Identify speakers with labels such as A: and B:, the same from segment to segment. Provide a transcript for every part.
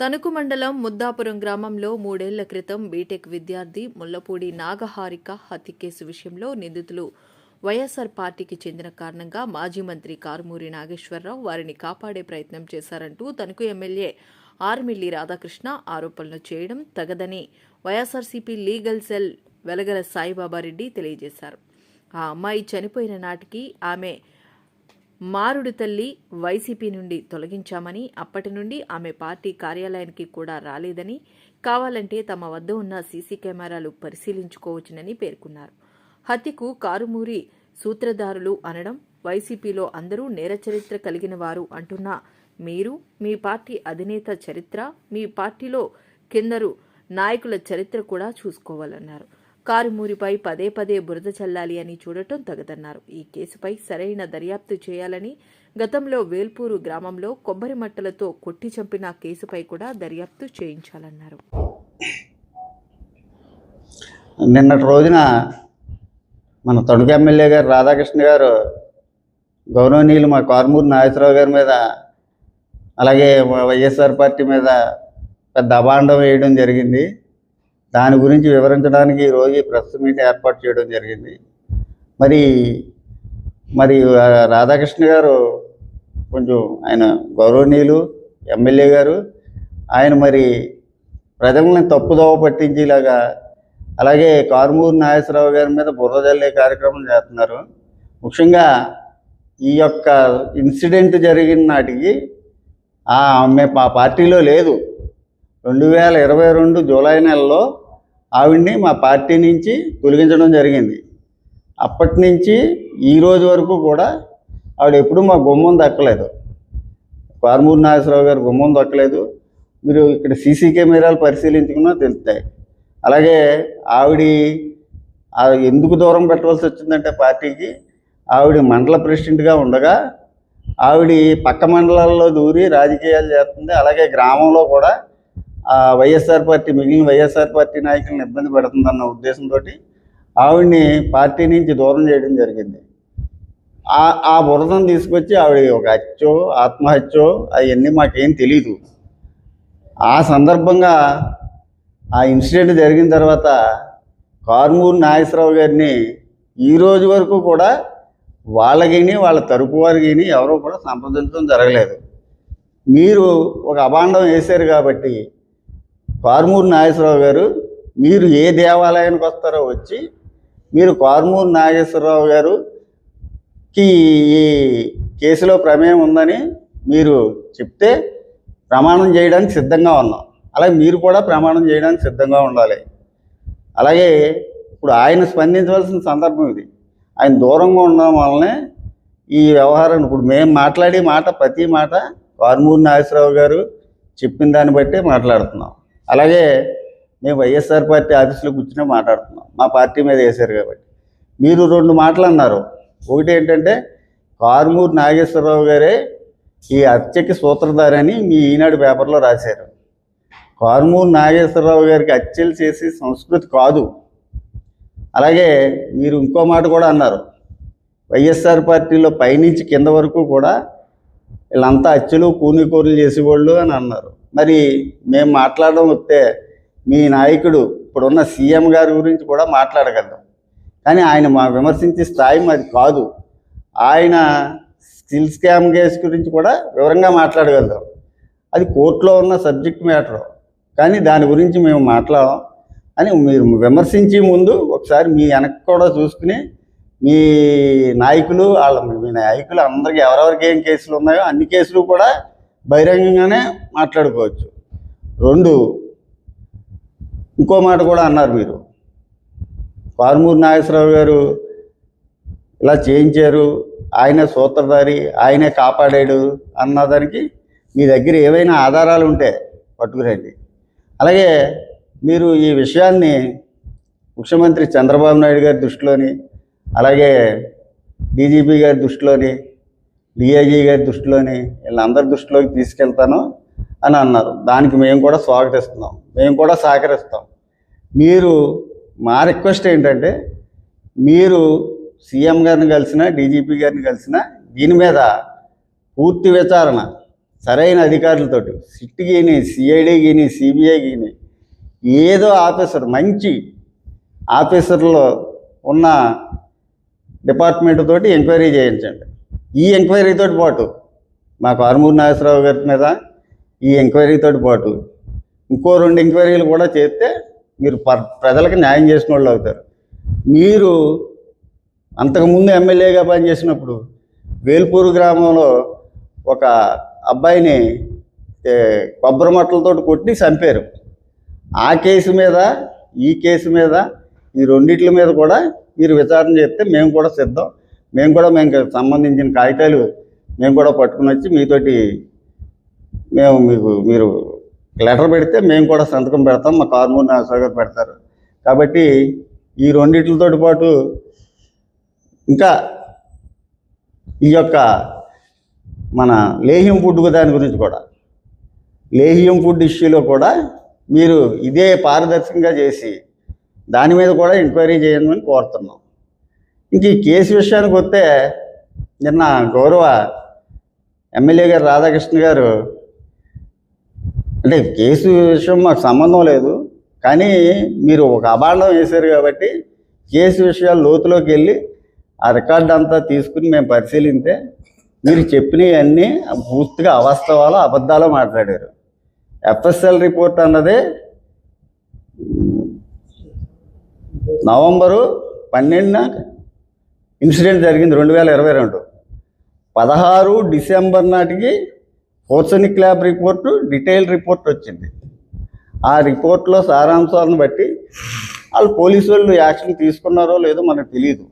A: తణుకు మండలం ముద్దాపురం గ్రామంలో మూడేళ్ళ క్రితం బీటెక్ విద్యార్థి ముల్లపూడి నాగహారిక హత్య కేసు విషయంలో నిందితులు వైఎస్ఆర్ పార్టీకి చెందిన కారణంగా మాజీ మంత్రి కారుమూరి నాగేశ్వరరావు వారిని కాపాడే ప్రయత్నం చేశారంటూ తణుకు ఎమ్మెల్యే ఆర్మిల్లి రాధాకృష్ణ ఆరోపణలు చేయడం తగదని YSRCP legal cell Velagala Saibaba Reddy తెలియజేశారు. ఆ అమ్మాయి చనిపోయిన నాటికి ఆమె మారుడు తల్లి వైసీపీ నుండి తొలగించామని అప్పటి నుండి ఆమె పార్టీ కార్యాలయానికి కూడా రాలేదని కావాలంటే తమ వద్ద ఉన్న సీసీ కెమెరాలు పరిశీలించుకోవచ్చునని పేర్కొన్నారు. హత్యకు కారుమూరి సూత్రధారులు అనడం వైసీపీలో అందరూ నేరచరిత్ర కలిగిన వారు అంటున్నా మీరు మీ పార్టీ అధినేత చరిత్ర మీ పార్టీలో కిందరు నాయకుల చరిత్ర కూడా చూసుకోవాలన్నారు. కారుమూరిపై పదే పదే బురద చల్లాలి అని చూడటం తగదన్నారు. ఈ కేసుపై సరైన దర్యాప్తు చేయాలని గతంలో వేల్పూరు గ్రామంలో కొబ్బరి మట్టలతో కొట్టి చంపిన కేసుపై కూడా దర్యాప్తు చేయించాలన్నారు.
B: నిన్నటి రోజున మన తణుకు ఎమ్మెల్యే గారు రాధాకృష్ణ గారు గౌరవనీయులు మా కారుమూరి నాగేశ్వరరావు గారి మీద అలాగే వైఎస్ఆర్ పార్టీ మీద పెద్ద అభాండం వేయడం జరిగింది. దాని గురించి వివరించడానికి ఈరోజు ప్రెస్ మీట్ ఏర్పాటు చేయడం జరిగింది. మరి మరి రాధాకృష్ణ గారు కొంచెం ఆయన గౌరవనీయులు ఎమ్మెల్యే గారు ఆయన మరి ప్రజల్ని తప్పుదోవ పట్టించేలాగా అలాగే కారుమూరు నాగేశ్వరరావు గారి మీద బుర్ర జల్లే కార్యక్రమం చేస్తున్నారు. ముఖ్యంగా ఈ యొక్క ఇన్సిడెంట్ జరిగిన నాటికి ఆమె మా పార్టీలో లేదు. రెండు వేల ఇరవై రెండు జూలై నెలలో ఆవిడ్ని మా పార్టీ నుంచి తొలగించడం జరిగింది. అప్పటి నుంచి ఈ రోజు వరకు కూడా ఆవిడ ఎప్పుడూ మా గుమ్మం దక్కలేదు. కారుమూరి నాగేశ్వరరావు గారు గుమ్మం దక్కలేదు. మీరు ఇక్కడ సీసీ కెమెరాలు పరిశీలించుకున్నా తెలుస్తాయి. అలాగే ఆవిడ ఎందుకు దూరం పెట్టవలసి వచ్చిందంటే పార్టీకి ఆవిడ మండల ప్రెసిడెంట్గా ఉండగా ఆవిడ పక్క మండలాల్లో దూరి రాజకీయాలు చేస్తుంది. అలాగే గ్రామంలో కూడా వైఎస్ఆర్ పార్టీ మిగిలిన వైఎస్ఆర్ పార్టీ నాయకులను ఇబ్బంది పెడుతుందన్న ఉద్దేశంతో ఆవిడ్ని పార్టీ నుంచి దూరం చేయడం జరిగింది. ఆ ఆ బురదను తీసుకొచ్చి ఆవిడ ఒక హత్యో ఆత్మహత్యో అవన్నీ మాకేం తెలీదు. ఆ సందర్భంగా ఆ ఇన్సిడెంట్ జరిగిన తర్వాత కార్మూరు నాగేశ్వరరావు గారిని ఈ రోజు వరకు కూడా వాళ్ళకిని వాళ్ళ తరపు వారికి ఎవరో కూడా సంప్రదించడం జరగలేదు. మీరు ఒక అభాండం వేశారు కాబట్టి కారుమూరు నాగేశ్వరరావు గారు మీరు ఏ దేవాలయానికి వస్తారో వచ్చి మీరు కారుమూరు నాగేశ్వరరావు గారుకి ఈ కేసులో ప్రమేయం ఉందని మీరు చెప్తే ప్రమాణం చేయడానికి సిద్ధంగా ఉన్నాం. అలాగే మీరు కూడా ప్రమాణం చేయడానికి సిద్ధంగా ఉండాలి. అలాగే ఇప్పుడు ఆయన స్పందించవలసిన సందర్భం ఇది. ఆయన దూరంగా ఉండడం వల్లనే ఈ వ్యవహారాన్ని ఇప్పుడు మేము మాట్లాడే మాట ప్రతి మాట కారుమూరి నాగేశ్వరరావు గారు చెప్పిన దాన్ని బట్టి మాట్లాడుతున్నాం. అలాగే మేము వైఎస్ఆర్ పార్టీ ఆఫీసులో కూర్చునే మాట్లాడుతున్నాం. మా పార్టీ మీద వేశారు కాబట్టి. మీరు రెండు మాటలు అన్నారు. ఒకటి ఏంటంటే కారుమూరు నాగేశ్వరరావు గారే ఈ హత్యకి సూత్రధారని మీ ఈనాడు పేపర్లో రాశారు. కారుమూరు నాగేశ్వరరావు గారికి హత్యలు చేసే సంస్కృతి కాదు. అలాగే మీరు ఇంకో మాట కూడా అన్నారు. వైఎస్ఆర్ పార్టీలో పైనుంచి కింద వరకు కూడా వీళ్ళంతా హత్యలు కూరలు చేసేవాళ్ళు అని అన్నారు. మరి మేము మాట్లాడడం వస్తే మీ నాయకుడు ఇప్పుడున్న సీఎం గారి గురించి కూడా మాట్లాడగలం కానీ ఆయన మా విమర్శించే స్థాయి మాది కాదు. ఆయన స్కిల్ స్కామ్ కేసు గురించి కూడా వివరంగా మాట్లాడగలరు. అది కోర్టులో ఉన్న సబ్జెక్ట్ మ్యాటరు. కానీ దాని గురించి మేము మాట్లాడము. అని మీరు విమర్శించే ముందు ఒకసారి మీ వెనక్కి కూడా చూసుకుని మీ నాయకులు వాళ్ళ మీ నాయకులు అందరికీ ఎవరెవరికి ఏం కేసులు ఉన్నాయో అన్ని కేసులు కూడా బహిరంగంగానే మాట్లాడుకోవచ్చు. రెండు ఇంకో మాట కూడా అన్నారు మీరు. కారుమూరి నాగేశ్వరరావు గారు ఇలా చేయించారు ఆయనే సూత్రధారి ఆయనే కాపాడాడు అన్నదానికి మీ దగ్గర ఏవైనా ఆధారాలు ఉంటే పట్టుకురండి. అలాగే మీరు ఈ విషయాన్ని ముఖ్యమంత్రి చంద్రబాబు నాయుడు గారి దృష్టిలోని అలాగే డీజీపీ గారి దృష్టిలోని డిఐజీ గారి దృష్టిలోని వీళ్ళందరి దృష్టిలోకి తీసుకెళ్తాను అని అన్నారు. దానికి మేము కూడా స్వాగతిస్తున్నాం. మేము కూడా సహకరిస్తాం. మీరు మా రిక్వెస్ట్ ఏంటంటే మీరు సీఎం గారిని కలిసిన డీజీపీ గారిని కలిసిన దీని మీద పూర్తి విచారణ సరైన అధికారులతోటి సిట్ గీని సిఐడి గీని సిబిఐ గీని ఏదో ఆఫీసర్ మంచి ఆఫీసర్లో ఉన్న డిపార్ట్మెంట్ తోటి ఎంక్వైరీ చేయించండి. ఈ ఎంక్వైరీతో పాటు మా ఆరుమూరు నాగేశ్వరరావు గారి మీద ఈ ఎంక్వైరీతో పాటు ఇంకో రెండు ఎంక్వైరీలు కూడా చేస్తే మీరు ప్రజలకు న్యాయం చేసిన వాళ్ళు అవుతారు. మీరు అంతకుముందు ఎమ్మెల్యేగా పనిచేసినప్పుడు వేల్పూరు గ్రామంలో ఒక అబ్బాయిని కొబ్బరి మట్టలతో కొట్టి చంపారు. ఆ కేసు మీద ఈ కేసు మీద ఈ రెండిట్ల మీద కూడా మీరు విచారణ చేస్తే మేము కూడా సిద్ధం. మేము కూడా మేము సంబంధించిన కాగితాలు మేము కూడా పట్టుకుని వచ్చి మీతోటి మేము మీకు మీరు లెటర్ పెడితే మేము కూడా సంతకం పెడతాం మా కార్మూర్ నాగేశ్వర గారు పెడతారు. కాబట్టి ఈ రెండింటితో పాటు ఇంకా ఈ యొక్క మన లేహ్యం ఫుడ్ దాని గురించి కూడా లేహ్యం ఫుడ్ ఇష్యూలో కూడా మీరు ఇదే పారదర్శకంగా చేసి దాని మీద కూడా ఎంక్వైరీ చేయమని కోరుతున్నాం. ఇంక ఈ కేసు విషయానికి వస్తే నిన్న గౌరవ ఎమ్మెల్యే గారు రాధాకృష్ణ గారు అంటే కేసు విషయం మాకు సంబంధం లేదు కానీ మీరు ఒక అభాండం వేశారు కాబట్టి కేసు విషయాలు లోతులోకి వెళ్ళి ఆ రికార్డు అంతా తీసుకుని మేము పరిశీలిస్తే మీరు చెప్పినవన్నీ పూర్తిగా అవాస్తవాలు అబద్ధాలు మాట్లాడారు. ఎఫ్ఎస్ఎల్ రిపోర్ట్ అన్నది నవంబరు పన్నెండున ఇన్సిడెంట్ జరిగింది రెండు వేల ఇరవై రెండు. పదహారు డిసెంబర్ నాటికి forensic lab report detail report వచ్చింది. ఆ రిపోర్ట్లో సారాంశాలను బట్టి వాళ్ళు పోలీసు వాళ్ళు యాక్షన్ తీసుకున్నారో లేదో మనకు తెలియదు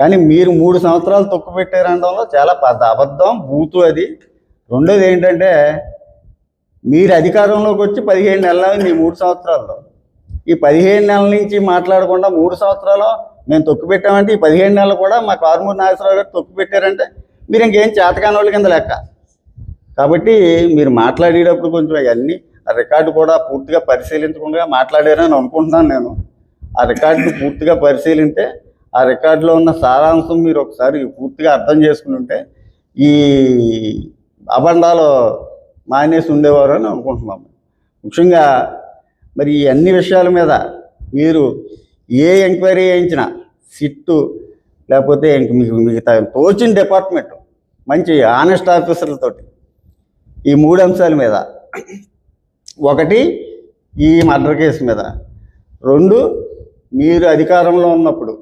B: కానీ మీరు మూడు సంవత్సరాలు తొక్కు పెట్టారనడంలో చాలా పెద్ద అబద్ధం బూతు అది. రెండోది ఏంటంటే మీరు అధికారంలోకి వచ్చి పదిహేను నెలలు ఈ మూడు సంవత్సరాల్లో. ఈ పదిహేను నెలల నుంచి మాట్లాడకుండా మూడు సంవత్సరాలు మేము తొక్కు పెట్టామంటే ఈ పదిహేను నెలలు కూడా మా కారుమూరి నాగేశ్వరరావు గారు తొక్కు పెట్టారంటే మీరు ఇంకేం చేతకాని వాళ్ళ కింద లెక్క. కాబట్టి మీరు మాట్లాడేటప్పుడు కొంచెం అవన్నీ ఆ రికార్డు కూడా పూర్తిగా పరిశీలించకుండా మాట్లాడారని అనుకుంటున్నాను నేను. ఆ రికార్డును పూర్తిగా పరిశీలింటే ఆ రికార్డులో ఉన్న సారాంశం మీరు ఒకసారి పూర్తిగా అర్థం చేసుకుని ఉంటే ఈ అబండాలు మానేసి ఉండేవారు అని అనుకుంటున్నాము. ముఖ్యంగా మరి ఈ అన్ని విషయాల మీద మీరు ఏ ఎంక్వైరీ చేయించినా సిట్టు లేకపోతే ఇంక మీకు మిగతా తోచిన డిపార్ట్మెంట్ మంచి ఆనెస్ట్ ఆఫీసర్లతోటి ఈ మూడు అంశాల మీద. ఒకటి ఈ మర్డర్ కేసు మీద. రెండు మీరు అధికారంలో ఉన్నప్పుడు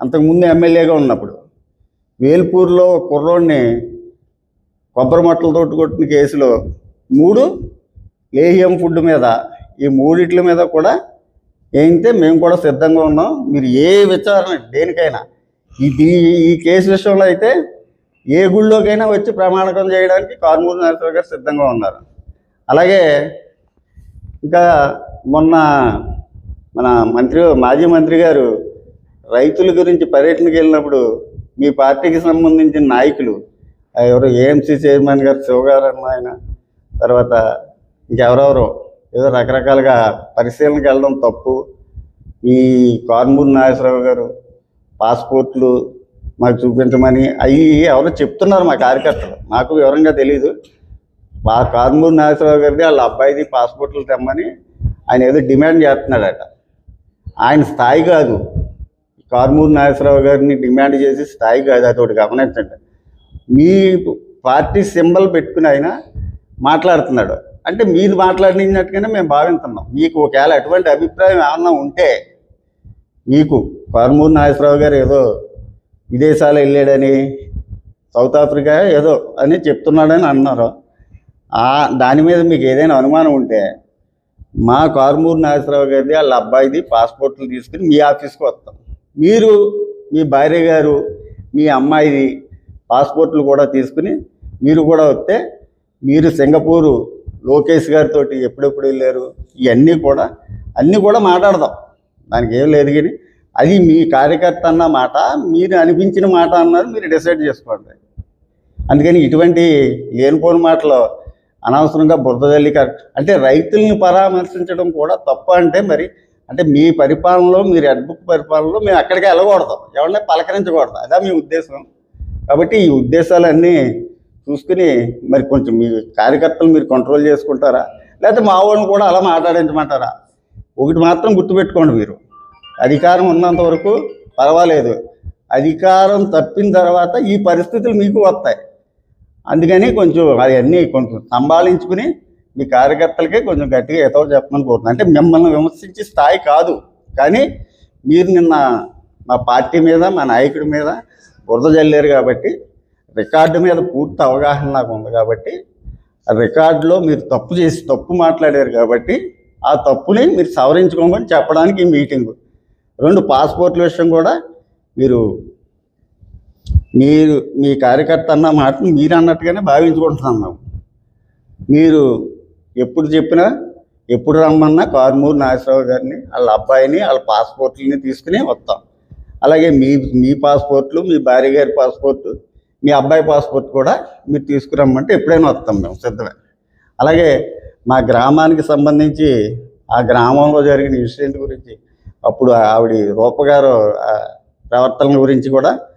B: అంతకుముందు ఎమ్మెల్యేగా ఉన్నప్పుడు వేల్పూర్లో కుర్రోడిని కొబ్బరి మట్టలతోటి కొట్టిన కేసులో మూడు లేహియం ఫుడ్ మీద ఈ మూడిట్ల మీద కూడా ఏంటే? మేము కూడా సిద్ధంగా ఉన్నాం. మీరు ఏ విచారణ దేనికైనా ఇది ఈ కేసు విషయంలో అయితే ఏ గుళ్ళోకైనా వచ్చి ప్రమాణకం చేయడానికి కార్మూరు నరసింహ గారు సిద్ధంగా ఉన్నారు. అలాగే ఇంకా మొన్న మన మంత్రి మాజీ మంత్రి గారు రైతుల గురించి పర్యటనకి వెళ్ళినప్పుడు మీ పార్టీకి సంబంధించిన నాయకులు ఎవరు ఏఎంసీ చైర్మన్ గారు శివగారు అన్న ఆయన తర్వాత ఇంకెవరెవరో ఏదో రకరకాలుగా పరిశీలనకి వెళ్ళడం తప్పు. ఈ కార్మూరి నాగేశ్వరరావు గారు పాస్పోర్ట్లు మాకు చూపించమని అవి ఎవరో చెప్తున్నారు మా కార్యకర్తలు. నాకు వివరంగా తెలియదు మా కార్మూరి నాగేశ్వరరావు గారిది వాళ్ళ అబ్బాయిది పాస్పోర్ట్లు తెమ్మని ఆయన ఏదో డిమాండ్ చేస్తున్నాడట. ఆయన స్థాయి కాదు. కార్మూరి నాగేశ్వరరావు గారిని డిమాండ్ చేసి స్థాయి కాదు. అది ఒకటి గమనించండి. మీ పార్టీ సింబల్ పెట్టుకుని ఆయన మాట్లాడుతున్నాడు. అంటే మీరు మాట్లాడినట్టుగానే మేము భావిస్తున్నాం మీకు ఒకవేళ అటువంటి అభిప్రాయం ఏమన్నా ఉంటే మీకు కారుమూరు నాగేశ్వరరావు గారు ఏదో విదేశాలు వెళ్ళాడని సౌత్ ఆఫ్రికా ఏదో అని చెప్తున్నాడని అన్నారు. దాని మీద మీకు ఏదైనా అనుమానం ఉంటే మా కారుమూరు నాగేశ్వరరావు గారిది వాళ్ళ అబ్బాయిది పాస్పోర్ట్లు తీసుకుని మీ ఆఫీస్కి వస్తాం. మీరు మీ భార్య గారు మీ అమ్మాయిది పాస్పోర్ట్లు కూడా తీసుకుని మీరు కూడా వస్తే మీరు సింగపూరు లోకేష్ గారితో ఎప్పుడెప్పుడు వెళ్ళారు? ఇవన్నీ కూడా అన్నీ కూడా మాట్లాడదాం. దానికి ఏం లేదు కానీ అది మీ కార్యకర్త అన్న మాట మీరు అనిపించిన మాట అన్నారు మీరు డిసైడ్ చేసుకోండి. అందుకని ఇటువంటి లేనిపోని మాటలు అనవసరంగా బురద జల్లి అంటే రైతుల్ని పరామర్శించడం కూడా తప్పు అంటే మరి అంటే మీ పరిపాలనలో మీరు అడ్బుక్ పరిపాలనలో మేము అక్కడికి వెళ్ళకూడదు. ఎవరినే పలకరించకూడదు. అదే మీ ఉద్దేశం. కాబట్టి ఈ ఉద్దేశాలన్నీ చూసుకుని మరి కొంచెం మీ కార్యకర్తలు మీరు కంట్రోల్ చేసుకుంటారా? లేకపోతే మా వాళ్ళని కూడా అలా మాట్లాడించమంటారా? ఒకటి మాత్రం గుర్తుపెట్టుకోండి మీరు. అధికారం ఉన్నంత వరకు పర్వాలేదు. అధికారం తప్పిన తర్వాత ఈ పరిస్థితులు మీకు వస్తాయి. అందుకని కొంచెం అవన్నీ కొంచెం సంభాళించుకుని మీ కార్యకర్తలకే కొంచెం గట్టిగా ఏదో చెప్పమని కోరుతున్నాను. అంటే మిమ్మల్ని విమర్శించే స్థాయి కాదు. కానీ మీరు నిన్న మా పార్టీ మీద మా నాయకుడి మీద బురద జల్లారు కాబట్టి రికార్డు మీద పూర్తి అవగాహన నాకు ఉంది కాబట్టి ఆ రికార్డులో మీరు తప్పు చేసి తప్పు మాట్లాడారు కాబట్టి ఆ తప్పుని మీరు సవరించుకోమని చెప్పడానికి ఈ మీటింగు. రెండు పాస్పోర్ట్ల విషయం కూడా మీరు మీరు మీ కార్యకర్త అన్న మాటను మీరు అన్నట్టుగానే భావించుకుంటున్నాం మేము. మీరు ఎప్పుడు చెప్పినా ఎప్పుడు రమ్మన్నా కారుమూరు నాగేశ్వరరావు గారిని వాళ్ళ అబ్బాయిని వాళ్ళ పాస్పోర్ట్లని తీసుకుని వస్తాం. అలాగే మీ మీ పాస్పోర్ట్లు మీ భార్య గారి పాస్పోర్ట్ మీ అబ్బాయి పాస్పోర్ట్ కూడా మీరు తీసుకురమ్మంటే ఎప్పుడైనా వస్తాం మేము సిద్ధమే అలాగే మా గ్రామానికి సంబంధించి ఆ గ్రామంలో జరిగిన ఇన్సిడెంట్ గురించి అప్పుడు ఆవిడ రూపగారు ప్రవర్తన గురించి కూడా